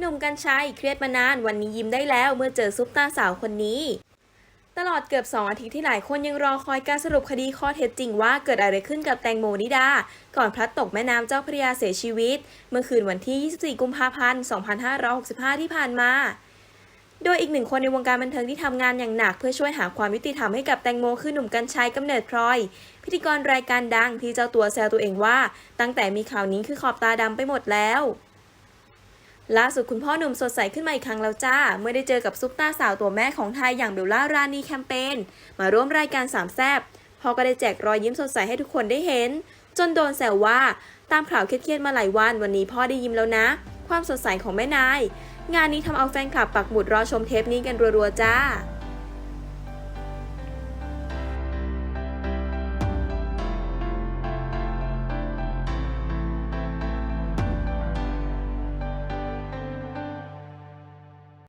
หนุ่มกัญชัยเครียดมานานวันนี้ยิ้มได้แล้วเมื่อเจอซุปตาสาวคนนี้ ตลอดเกือบ 2 อาทิตย์ที่หลายคนยังรอคอยการสรุปคดีข้อเท็จจริงว่าเกิดอะไรขึ้นกับแตงโมนิดา ก่อนพลัดตกแม่น้ำเจ้าพระยาเสียชีวิต เมื่อคืนวันที่ 24 กุมภาพันธ์ 2565 ที่ผ่านมาโดยอีกหนึ่งคนในวงการบันเทิงที่ทำงานอย่างหนัก เพื่อช่วยหาความยุติธรรมให้กับแตงโมคือหนุ่มกัญชัยกำเนิดพลอย พิธีกรรายการดังที่เจ้าตัวแซวตัวเองว่า ตั้งแต่มีข่าวนี้คือขอบตาดำไปหมดแล้ว ล่าสุดคุณพ่อหนุ่มสดใสขึ้นมาอีกครั้งแล้วจ้า เมื่อได้เจอกับซุปตาสาวตัวแม่ของไทยอย่างเบลล่ารานีแคมเปญมาร่วมรายการสามแซบพ่อก็ได้แจกรอยยิ้มสดใสให้ทุกคนได้เห็น จนโดนแซวว่าตามข่าวเครียดๆมาหลายวันวันนี้พ่อได้ยิ้มแล้วนะ ความสดใสของแม่นาย งานนี้ทำเอาแฟนคลับปักหมุดรอชมเทปนี้กันรัวๆจ้า